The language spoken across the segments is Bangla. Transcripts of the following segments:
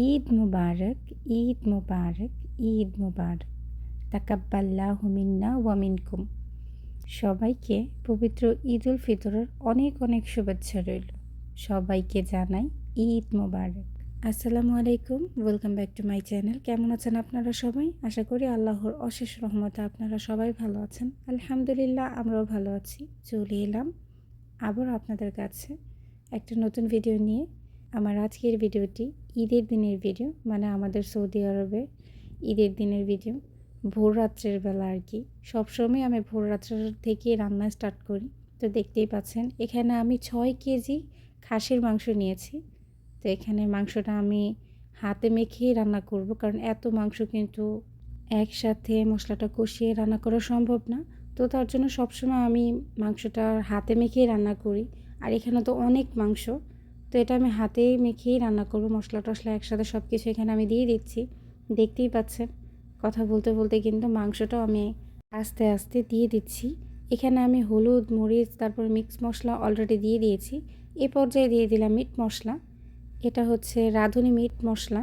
ঈদ মুবারক ঈদ মুবারক ঈদ মুবারক তাকাব্বাল্লাহ মিন্না ওয়ামিনকুম সবাইকে পবিত্র ঈদ উল ফিতরের অনেক অনেক শুভেচ্ছা রইল। সবাইকে জানাই ঈদ মুবারক আসসালামু আলাইকুম welcome back to my channel কেমন আছেন আপনারা সবাই? আশা করি আল্লাহর অশেষ রহমতে আপনারা সবাই ভালো আছেন। আলহামদুলিল্লাহ, আমরাও ভালো আছি। চলে এলাম আবার আপনাদের কাছে একটা নতুন ভিডিও নিয়ে। আমার আজকের ভিডিওটি ঈদের দিনের ভিডিও মানে আমাদের সৌদি আরবে ঈদের দিনের ভিডিও ভোর রাত্রের বেলা আর কি। সবসময় আমি ভোর রাত্রের থেকে রান্না স্টার্ট করি। তো দেখতেই পাচ্ছেন, এখানে আমি ছয় কেজি খাসির মাংস নিয়েছি। তো এখানে মাংসটা আমি হাতে মেখেই রান্না করব, কারণ এত মাংস কিন্তু একসাথে মশলাটা কষিয়ে রান্না করা সম্ভব না। তো তার জন্য সবসময় আমি মাংসটা হাতে মেখেই রান্না করি। আর এখানে তো অনেক মাংস তো এটা আমি হাতে মেখেই রান্না করব। মশলা টশলা একসাথে সব কিছু এখানে আমি দিয়ে দিচ্ছি। দেখতেই পাচ্ছেন, কথা বলতে বলতে কিন্তু মাংসটাও আমি আস্তে আস্তে দিয়ে দিচ্ছি। এখানে আমি হলুদ, মরিচ, তারপর মিক্স মশলা অলরেডি দিয়ে দিয়েছি। এ পর্যায়ে দিয়ে দিলাম মিট মশলা। এটা হচ্ছে রাঁধুনি মিট মশলা।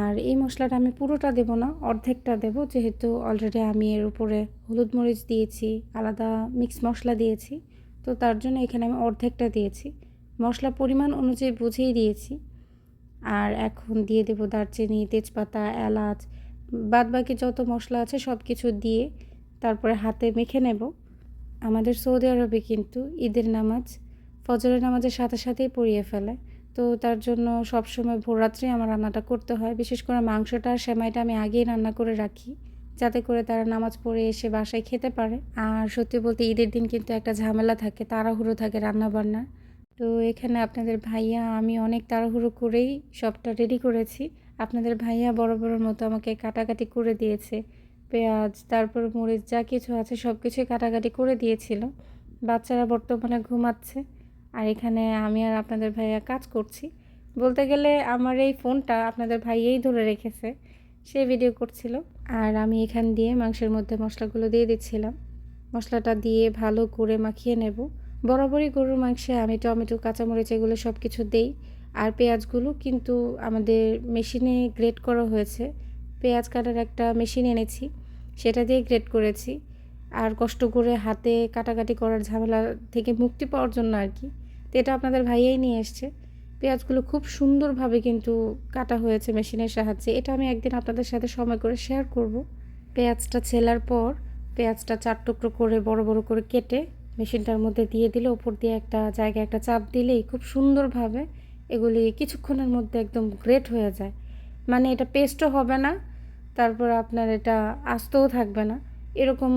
আর এই মশলাটা আমি পুরোটা দেব না, অর্ধেকটা দেব। যেহেতু অলরেডি আমি এর উপরে হলুদ, মরিচ দিয়েছি, আলাদা মিক্স মশলা দিয়েছি। তো তার জন্য এখানে আমি অর্ধেকটা দিয়েছি। মশলা পরিমাণ অনুযায়ী বুঝেই দিয়েছি। আর এখন দিয়ে দেব দারচিনি, তেজপাতা, এলাচ বাদ বাকি যত মশলা আছে সব কিছু দিয়ে তারপরে হাতে মেখে নেব। আমাদের সৌদি আরবে কিন্তু ঈদের নামাজ ফজরের নামাজের সাথে সাথেই পড়িয়ে ফেলে। তো তার জন্য সবসময় ভোররাত্রে আমার রান্নাটা করতে হয়। বিশেষ করে মাংসটা আর সেমাইটা আমি আগেই রান্না করে রাখি, যাতে করে তারা নামাজ পড়ে এসে বাসায় খেতে পারে। আর সত্যি বলতে ঈদের দিন কিন্তু একটা ঝামেলা থাকে, তাড়াহুড়ো থাকে রান্না বান্নার তো এখানে আপনাদের ভাইয়া, আমি অনেক তাড়াহুড়ো করেই সবটা রেডি করেছি। আপনাদের ভাইয়া বড় বড়োর মতো আমাকে কাটাকাটি করে দিয়েছে। পেঁয়াজ, তারপর মরিচ, যা কিছু আছে সব কিছুই কাটাকাটি করে দিয়েছিল। বাচ্চারা বর্তমানে ঘুমাচ্ছে। আর এখানে আমি আর আপনাদের ভাইয়া কাজ করছি। বলতে গেলে আমার এই ফোনটা আপনাদের ভাইয়াই ধরে রেখেছে। সে ভিডিও করছিল। আর আমি এখান দিয়ে মাংসের মধ্যে মশলাগুলো দিয়ে দিচ্ছিলাম। মশলাটা দিয়ে ভালো করে মাখিয়ে নেব। বরাবরই গরুর মাংসে আমি টমেটো, কাঁচামরিচ এগুলো সব কিছু দেই। আর পেঁয়াজগুলো কিন্তু আমাদের মেশিনে গ্রেড করা হয়েছে। পেঁয়াজ কাটার একটা মেশিন এনেছি, সেটা দিয়ে গ্রেড করেছি। আর কষ্ট করে হাতে কাটাকাটি করার ঝামেলা থেকে মুক্তি পাওয়ার জন্য আর কি। তো এটা আপনাদের ভাইয়াই নিয়ে এসছে। পেঁয়াজগুলো খুব সুন্দরভাবে কিন্তু কাটা হয়েছে মেশিনের সাহায্যে। এটা আমি একদিন আপনাদের সাথে সময় করে শেয়ার করব। পেঁয়াজটা ছেলার পর পেঁয়াজটা চার টুকরো করে বড় বড় করে কেটে মেশিনটার মধ্যে দিয়ে দিলে, ওপর দিয়ে একটা জায়গায় একটা চাপ দিলেই খুব সুন্দরভাবে এগুলি কিছুক্ষণের মধ্যে একদম গ্রেট হয়ে যায়। মানে এটা পেস্টও হবে না, তারপর আপনার এটা আস্তও থাকবে না। এরকম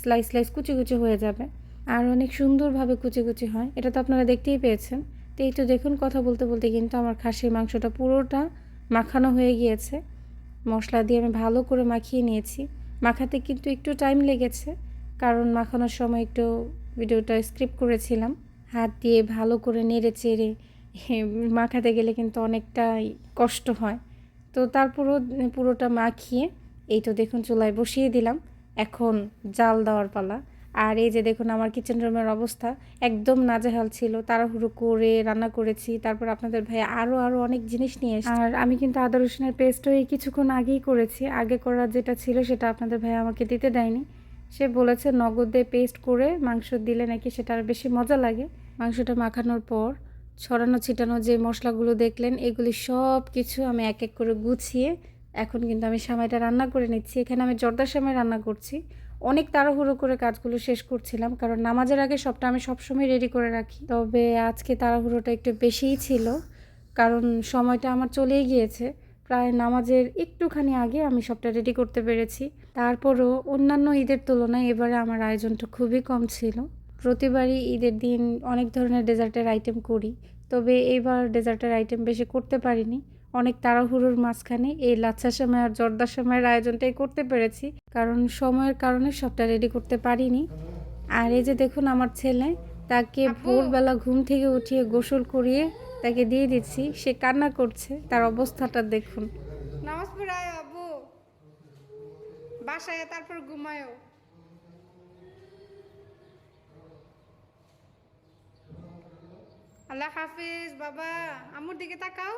স্লাইস স্লাইস কুচি কুচি হয়ে যাবে। আর অনেক সুন্দরভাবে কুচি কুচি হয়। এটা তো আপনারা দেখতেই পেয়েছেন। তো এই তো দেখুন, কথা বলতে বলতে কিন্তু আমার খাসির মাংসটা পুরোটা মাখানো হয়ে গিয়েছে। মশলা দিয়ে আমি ভালো করে মাখিয়ে নিয়েছি। মাখাতে কিন্তু একটু টাইম লেগেছে, কারণ মাখানোর সময় একটু ভিডিওটা স্ক্রিপ্ট করেছিলাম। হাত দিয়ে ভালো করে নেড়ে চেড়ে মাখাতে গেলে কিন্তু অনেকটাই কষ্ট হয়। তো তারপরও পুরোটা মাখিয়ে এই তো দেখুন চুলায় বসিয়ে দিলাম। এখন জাল দেওয়ার পালা। আর এই যে দেখুন আমার কিচেন রুমের অবস্থা একদম নাজেহাল ছিল। তাড়াহুড়ো করে রান্না করেছি। তারপর আপনাদের ভাই আরও আরও অনেক জিনিস নিয়ে এসেছে। আর আমি কিন্তু আদা রসুনের পেস্টও এই কিছুক্ষণ আগেই করেছি। আগে করার যেটা ছিল সেটা আপনাদের ভাই আমাকে দিতে দেয়নি। সে বলেছে, নগদে পেস্ট করে মাংস দিলে নাকি সেটা আর বেশি মজা লাগে। মাংসটা মাখানোর পর ছড়ানো, ছিটানো যে মশলাগুলো দেখলেন, এগুলি সব কিছু আমি এক এক করে গুছিয়ে এখন কিন্তু আমি সামাইটা রান্না করে নিচ্ছি। এখানে আমি জর্দার সামাই রান্না করছি। অনেক তাড়াহুড়ো করে কাজগুলো শেষ করছিলাম, কারণ নামাজের আগে সবটা আমি সবসময় রেডি করে রাখি। তবে আজকে তাড়াহুড়োটা একটু বেশিই ছিল, কারণ সময়টা আমার চলেই গিয়েছে। প্রায় নামাজের একটুখানি আগে আমি সবটা রেডি করতে পেরেছি। তারপরও অন্যান্য ঈদের তুলনায় এবারে আমার আয়োজনটা খুবই কম ছিল। প্রতিবারই ঈদের দিন অনেক ধরনের ডেজার্টের আইটেম করি। তবে এইবার ডেজার্টের আইটেম বেশি করতে পারিনি। অনেক তাড়াহুড়োর মাঝখানে এই লাচ্ছা সময় আর জর্দার সময়ের আয়োজনটাই করতে পেরেছি। কারণ সময়ের কারণে সবটা রেডি করতে পারিনি। আর এই যে দেখুন আমার ছেলে তাকে ভোরবেলা ঘুম থেকে উঠিয়ে গোসল করিয়ে তাকে দিয়ে দিচ্ছি সে কান্না করছে তার অবস্থাটা দেখুন। নামাজ পড়ায় বাসায় তারপর ঘুমায়ও। আল্লাহ হাফিজ বাবা। আমুর দিকে তাকাও।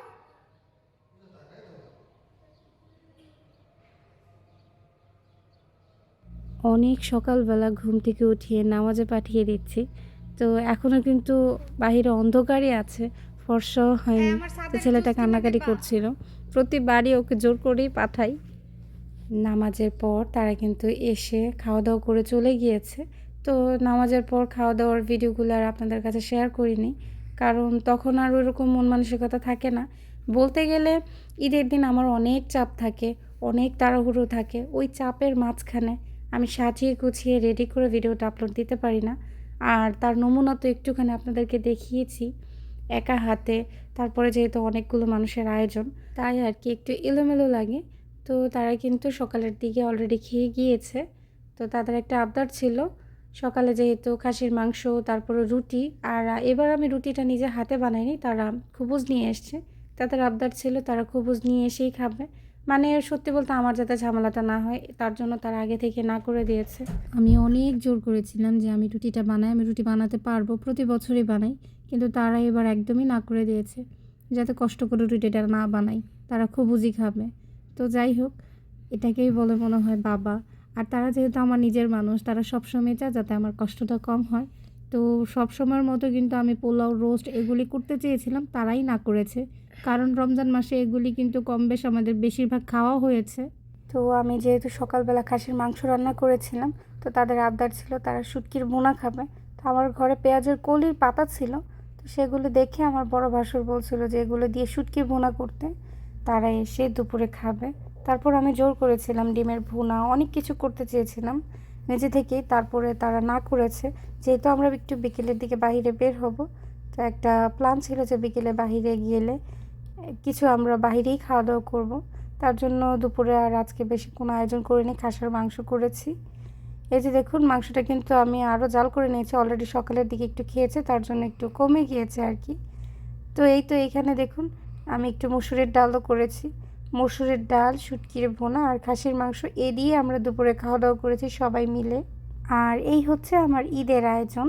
অনেক সকালবেলা ঘুম থেকে উঠিয়ে নামাজে পাঠিয়ে দিচ্ছি। তো এখনও কিন্তু বাহিরে অন্ধকারই আছে। ফর্সাও হয়নি। তো ছেলেটা কান্নাকাটি? করছিল। প্রতিবারই ওকে জোর করেই পাঠাই। নামাজের পর তারা কিন্তু এসে খাওয়া দাওয়া করে চলে গিয়েছে। তো নামাজের পর খাওয়া দাওয়ার ভিডিওগুলো আর আপনাদের কাছে শেয়ার করিনি। কারণ তখন আর ওইরকম মন মানসিকতা থাকে না। বলতে গেলে ঈদের দিন আমার অনেক চাপ থাকে অনেক তাড়াহুড়ো থাকে। ওই চাপের মাঝখানে আমি সাজিয়ে গুছিয়ে রেডি করে ভিডিওটা আপলোড দিতে পারি না। আর তার নমুনা তো একটুখানি আপনাদেরকে দেখিয়েছি। একা হাতে, তারপরে যেহেতু অনেকগুলো মানুষের আয়োজন, তাই আর কি একটু এলোমেলো লাগে। তো তারা কিন্তু সকালের দিকে অলরেডি খেয়ে গিয়েছে। তো তাদের একটা আবদার ছিল, সকালে যেহেতু খাসির মাংস, তারপরে রুটি, আর এবার আমি রুটিটা নিজে হাতে বানাইনি, তারা খুবুজ নিয়ে এসছে। তাদের আবদার ছিল, তারা খুবুজ নিয়ে এসেই খাবে। মানে সত্যি বলতে আমার যাতে ঝামেলাটা না হয়, তার জন্য তারা আগে থেকে না করে দিয়েছে। আমি অনেক জোর করেছিলাম যে আমি রুটিটা বানাই, আমি রুটি বানাতে পারব, প্রতি বছরই বানাই। কিন্তু তারা এবার একদমই না করে দিয়েছে, যাতে কষ্ট করে রুটিটা না বানাই তারা খুব বুঝি খাবে। তো যাই হোক, এটাকেই বলে মনে হয় বাবা। আর তারা যেহেতু আমার নিজের মানুষ, তারা সবসময় চায় যাতে আমার কষ্টটা কম হয়। তো সব সময়ের মতো কিন্তু আমি পোলাও রোস্ট এগুলি করতে চেয়েছিলাম, তারাই না করেছে। কারণ রমজান মাসে এগুলি কিন্তু কম বেশ আমাদের বেশিরভাগ খাওয়া হয়েছে। তো আমি যেহেতু সকালবেলা খাসির মাংস রান্না করেছিলাম, তো তাদের আবদার ছিল তারা শুটকির বোনা খাবে। তো আমার ঘরে পেঁয়াজের কলির পাতা ছিল সেগুলো দেখে আমার বড় ভাসুর বলছিল যে এগুলো দিয়ে শুটকির বোনা করতে। তারা এসে দুপুরে খাবে। তারপর আমি জোর করেছিলাম ডিমের ভুনা, অনেক কিছু করতে চেয়েছিলাম। নিজে থেকেই তারপরে তারা না করেছে। যেহেতু আমরা একটু বিকেলের দিকে বাইরে বের হব, তো একটা প্ল্যান ছিল যে বিকেলে বাইরে গেলে কিছু আমরা বাইরেই খাওয়া দাওয়া করব। তার জন্য দুপুরে আর আজকে বেশি কোনো আয়োজন করিনি, খাসার মাংস করেছি। এই যে দেখুন, মাংসটা কিন্তু আমি আরও জাল করে নিয়েছি। অলরেডি সকালের দিকে একটু খেয়েছে, তার জন্য একটু কমে গিয়েছে আর কি। তো এই তো এখানে দেখুন, আমি একটু মসুরের ডালও করেছি। মসুরের ডাল, শুটকির ভোনা আর খাসির মাংস এ দিয়ে আমরা দুপুরে খাওয়া দাওয়া করেছি সবাই মিলে। আর এই হচ্ছে আমার ঈদের আয়োজন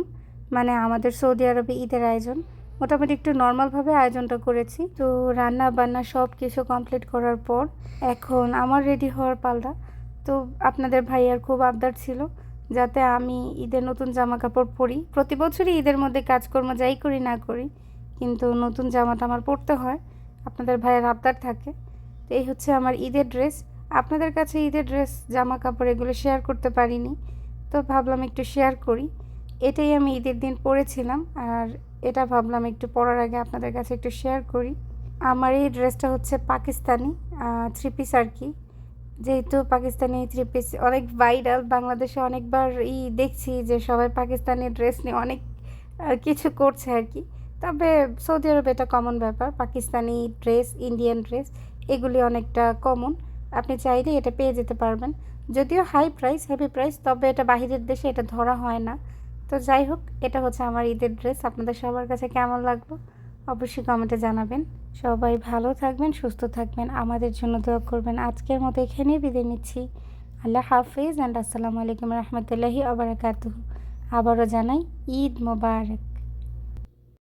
মানে আমাদের সৌদি আরবে ঈদের আয়োজন। মোটামুটি একটু নর্মালভাবে আয়োজনটা করেছি। তো রান্না বান্না সব কিছু কমপ্লিট করার পর, এখন আমার রেডি হওয়ার পাল্টা তো আপনাদের ভাইয়ার খুব আবদার ছিল যাতে আমি ঈদের নতুন জামা কাপড় পরি। প্রতি বছরই ঈদের মধ্যে কাজকর্ম যাই করি না করি, কিন্তু নতুন জামাটা আমার পরতে হয়। আপনাদের ভাইয়ের আবদার থাকে। তো এই হচ্ছে আমার ঈদের ড্রেস। আপনাদের কাছে ঈদের ড্রেস জামা কাপড় এগুলো শেয়ার করতে পারিনি, তো ভাবলাম একটু শেয়ার করি। এটাই আমি ঈদের দিন পরেছিলাম, আর এটা ভাবলাম একটু পরার আগে আপনাদের কাছে একটু শেয়ার করি। আমার এই ড্রেসটা হচ্ছে পাকিস্তানি থ্রি পিস আর কি। যেহেতু পাকিস্তানি থ্রি পিস অনেক ভাইরাল বাংলাদেশে অনেকবার ই দেখছি যে সবাই পাকিস্তানি ড্রেস নিয়ে অনেক কিছু করছে আর কি। তবে সৌদি আরবে এটা কমন ব্যাপার, পাকিস্তানি ড্রেস ইন্ডিয়ান ড্রেস এগুলি অনেকটা কমন আপনি চাইলে এটা পেয়ে যেতে পারবেন। যদিও হাই প্রাইস হেভি প্রাইস তবে এটা বাহিরের দেশে এটা ধরা হয় না। তো যাই হোক, এটা হচ্ছে আমার ঈদের ড্রেস আপনাদের সবার কাছে কেমন লাগল? অবশ্যই কমেন্টে জানাবেন। সবাই ভালো থাকবেন, সুস্থ থাকবেন। আমাদের জন্য দোয়া করবেন। আজকের মতো এখানেই বিদায় নিচ্ছি। আল্লাহ হাফিজ অ্যান্ড আসসালামু আলাইকুম রহমতুল্লাহি আবরাকাত আবারও জানাই ঈদ মোবারক।